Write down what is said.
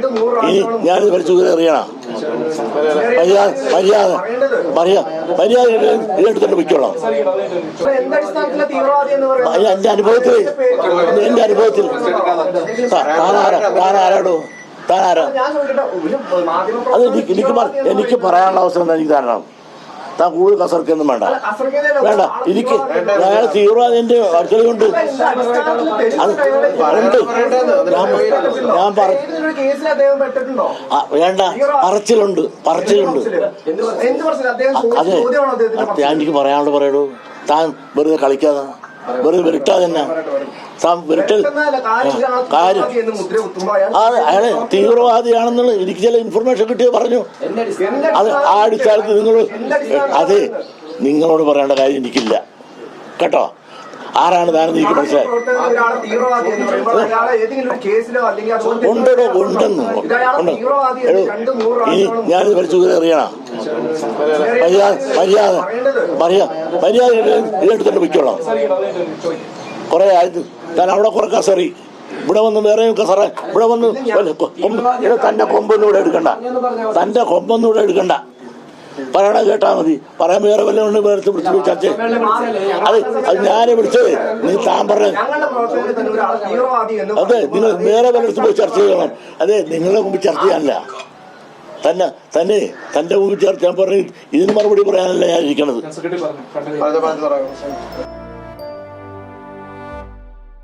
പ്രാവശ്യമാണ് ഞാനിത് വലിച്ചു എറിയണം. മര്യാദ മര്യാദ മര്യാദ പറയുന്നത് അത് എന്റെ അനുഭവത്തിൽ എന്റെ അനുഭവത്തിൽ. താ- താനാരാ അത് എനിക്ക് എനിക്ക് പറയാനുള്ള അവസരം എനിക്ക് തരണം. താൻ കൂടുതൽ കസർക്കൊന്നും വേണ്ട വേണ്ട ഇരിക്ക് എനിക്ക് തീവ്രവാദി അടിസ്ഥാനത്തിൽ അത് ഉണ്ട് ഞാൻ ഞാൻ വേണ്ട പറച്ചിലുണ്ട് പറച്ചിലുണ്ട് അതെ ഞാൻ എനിക്ക് പറയാനുള്ളത് പറയുള്ളൂ താൻ വെറുതെ കളിക്കാതെ വെറുതെ വിരട്ടാതെ തന്നെ കാര്യം ആ അയാളെ തീവ്രവാദിയാണെന്നുള്ള എനിക്ക് ചില ഇൻഫർമേഷൻ കിട്ടിയോ പറഞ്ഞു അത് ആ അടിസ്ഥാനത്തിൽ നിങ്ങൾ അതെ നിങ്ങളോട് പറയേണ്ട കാര്യം എനിക്കില്ല കേട്ടോ ആരാണ് താനെന്ന് എനിക്ക് മനസ്സിലായി ഉണ്ടോ ഉണ്ടെന്ന് ഇനി ഞാൻ ഞാനിത് വലിച്ചു എറിയണം മര്യാദ മര്യാദ മര്യാദ മര്യാദ ഇതെടുത്തിട്ട് പൊയ്ക്കോളാം കുറെ ആയത് ഞാൻ അവിടെ കുറെ കസറി. ഇവിടെ വന്ന് വേറെ കസറ ഇവിടെ വന്ന് വല്ല തന്റെ കൊമ്പൊന്നും ഇവിടെ എടുക്കണ്ട. തന്റെ കൊമ്പൊന്നും ഇവിടെ എടുക്കണ്ട. പറയണ കേട്ടാ മതി. പറയാൻ വേറെ വല്ലതും ഉണ്ട് വേറെ വിളിച്ചു ചർച്ച അത് അത് ഞാനെ വിളിച്ചത്. നീ താൻ പറഞ്ഞ അതെ നിങ്ങൾ വേറെ വല്ലയിടത്ത് പോയി ചർച്ച ചെയ്യണം. അതെ നിങ്ങളുടെ മുമ്പ് ചർച്ച ചെയ്യാനല്ല. തന്നെ തന്നെ തന്റെ മുമ്പ് ചർച്ച ഞാൻ പറഞ്ഞു ഇതിന് മറുപടി പറയാനല്ല ഞാൻ ഇരിക്കണത്.